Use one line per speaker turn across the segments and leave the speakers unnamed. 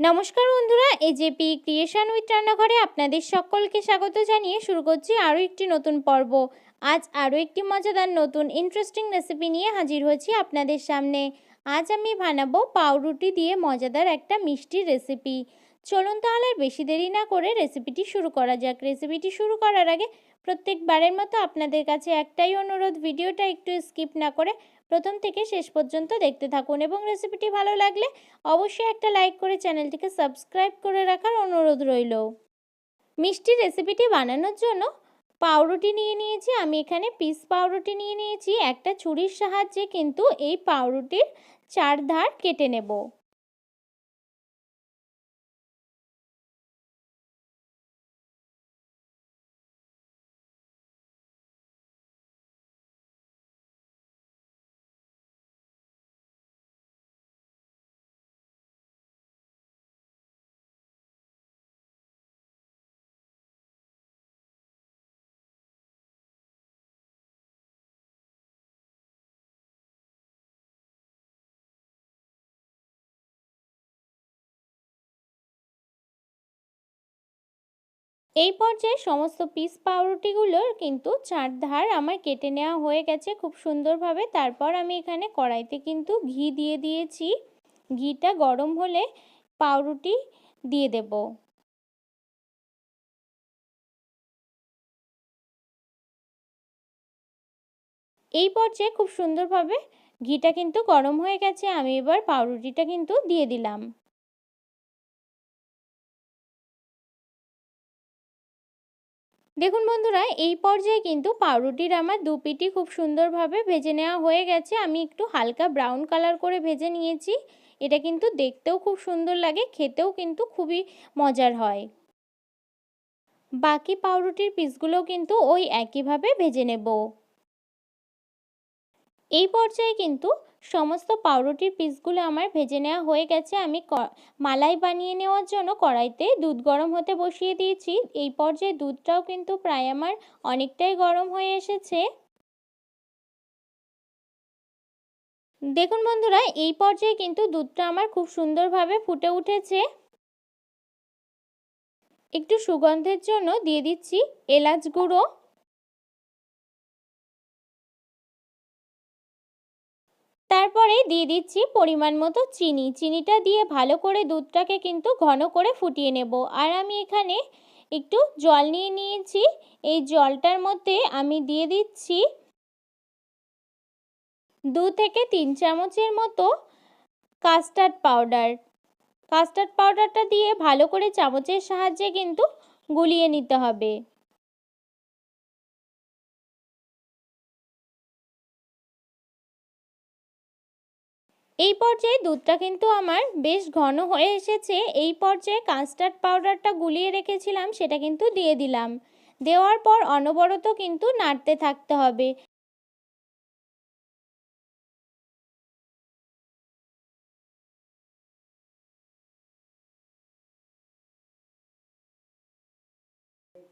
নমস্কার বন্ধুরা AJP creation with রান্নাঘরে আপনাদের সকলকে স্বাগত জানিয়ে শুরু করছি আরও একটি নতুন পর্ব। আজ আরও একটি মজাদার নতুন ইন্টারেস্টিং রেসিপি নিয়ে হাজির হয়েছি আপনাদের সামনে। আজ আমি বানাবো পাউরুটি দিয়ে মজাদার একটা মিষ্টির রেসিপি চলুন তাহলে বেশি দেরি না করে রেসিপিটি শুরু করা যাক। রেসিপিটি শুরু করার আগে প্রত্যেকবারের মতো আপনাদের কাছে একটাই অনুরোধ, ভিডিওটা একটু স্কিপ না করে প্রথম থেকে শেষ পর্যন্ত দেখতে থাকুন এবং রেসিপিটি ভালো লাগলে অবশ্যই একটা লাইক করে চ্যানেলটিকে সাবস্ক্রাইব করে রাখার অনুরোধ রইল। মিষ্টি রেসিপিটি বানানোর জন্য পাউরুটি নিয়ে নিয়েছি, আমি এখানে পিস পাউরুটি নিয়ে নিয়েছি, একটা ছুরির সাহায্যে কিন্তু এই পাউরুটির চার ধার কেটে নেব। এই পর্যায়ে সমস্ত পিস পাউরুটিগুলোর কিন্তু চার ধার আমার কেটে নেওয়া হয়ে গেছে খুব সুন্দরভাবে। তারপর আমি এখানে কড়াইতে কিন্তু ঘি দিয়ে দিয়েছি। ঘিটা গরম হলে পাউরুটি দিয়ে দেব। এই পর্যায়ে খুব সুন্দরভাবে ঘিটা কিন্তু গরম হয়ে গেছে। আমি এবার পাউরুটিটা কিন্তু দিয়ে দিলাম। দেখুন বন্ধুরা, এই পর্যায়ে কিন্তু পাউরুটির আমার দু পিটি খুব সুন্দরভাবে ভেজে নেওয়া হয়ে গেছে। আমি একটু হালকা ব্রাউন কালার করে ভেজে নিয়েছি। এটা কিন্তু দেখতেও খুব সুন্দর লাগে, খেতেও কিন্তু খুবই মজার হয়। বাকি পাউরুটির পিসগুলোও কিন্তু ওই একইভাবে ভেজে নেব। এই পর্যায়ে কিন্তু সমস্ত পাউরুটির পিসগুলো আমার ভেজে নেওয়া হয়ে গেছে। আমি মালাই বানিয়ে নেওয়ার জন্য কড়াইতে দুধ গরম হতে বসিয়ে দিয়েছি। এই পর্যায়ে দুধটাও কিন্তু প্রায় আমার অনেকটাই গরম হয়ে এসেছে। দেখুন বন্ধুরা, এই পর্যায়ে কিন্তু দুধটা আমার খুব সুন্দরভাবে ফুটে উঠেছে। একটু সুগন্ধের জন্য দিয়ে দিচ্ছি এলাচ গুঁড়ো। তারপরে দিয়ে দিচ্ছি পরিমাণ মতো চিনি। চিনিটা দিয়ে ভালো করে দুধটাকে কিন্তু ঘন করে ফুটিয়ে নেব। আর আমি এখানে একটু জল নিয়ে নিয়েছি। এই জলটার মধ্যে আমি দিয়ে দিচ্ছি দু থেকে তিন চামচের মতো কাস্টার্ড পাউডার। কাস্টার্ড পাউডারটা দিয়ে ভালো করে চামচের সাহায্যে কিন্তু গুলিয়ে নিতে হবে। এই পর্যায়ে দুধটা কিন্তু আমার বেশ ঘন হয়ে এসেছে। এই পর্যায়ে কাস্টার্ড পাউডারটা গুলিয়ে রেখেছিলাম, সেটা কিন্তু দিয়ে দিলাম। দেওয়ার পর অনবরত কিন্তু নাড়তে থাকতে হবে।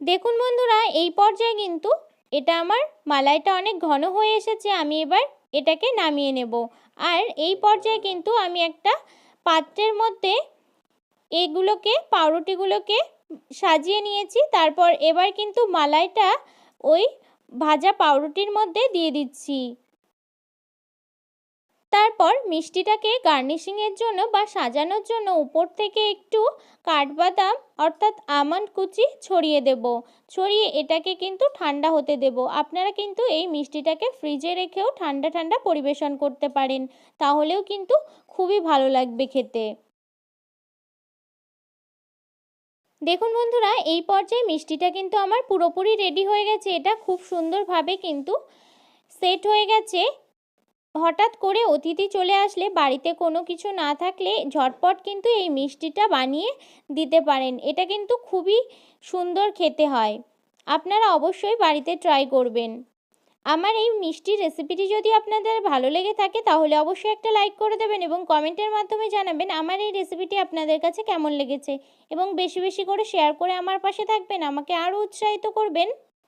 দেখুন বন্ধুরা, এই পর্যায়ে কিন্তু এটা আমার মালাইটা অনেক ঘন হয়ে এসেছে। আমি এবার এটাকে নামিয়ে নেব। আর এই পর্যায়ে কিন্তু আমি একটা পাত্রের মধ্যে এগুলোকে, পাউরুটিগুলোকে সাজিয়ে নিয়েছি। তারপর এবার কিন্তু মালাইটা ওই ভাজা পাউরুটির মধ্যে দিয়ে দিচ্ছি। তারপর মিষ্টিটাকে গার্নিশিংয়ের জন্য বা সাজানোর জন্য উপর থেকে একটু কাঠবাদাম, অর্থাৎ আমন্ড কুচি ছড়িয়ে দেব। ছড়িয়ে এটাকে কিন্তু ঠান্ডা হতে দেব। আপনারা কিন্তু এই মিষ্টিটাকে ফ্রিজে রেখেও ঠান্ডা ঠান্ডা পরিবেশন করতে পারেন। তাহলেও কিন্তু খুবই ভালো লাগবে খেতে। দেখুন বন্ধুরা, এই পর্যায়ে মিষ্টিটা কিন্তু আমার পুরোপুরি রেডি হয়ে গেছে। এটা খুব সুন্দরভাবে কিন্তু সেট হয়ে গেছে। হঠাৎ করে অতিথি চলে আসলে বাড়িতে কোনো কিছু না থাকলে ঝটপট কিন্তু এই মিষ্টিটা বানিয়ে দিতে পারেন। এটা কিন্তু খুবই সুন্দর খেতে হয়। আপনারা অবশ্যই বাড়িতে ট্রাই করবেন। আমার এই মিষ্টি রেসিপিটি যদি আপনাদের ভালো লেগে থাকে তাহলে অবশ্যই একটা লাইক করে দেবেন এবং কমেন্টের মাধ্যমে জানাবেন আমার এই রেসিপিটি আপনাদের কাছে কেমন লেগেছে এবং বেশি বেশি করে শেয়ার করে আমার পাশে থাকবেন। আমাকে আরও উৎসাহিত করবেন।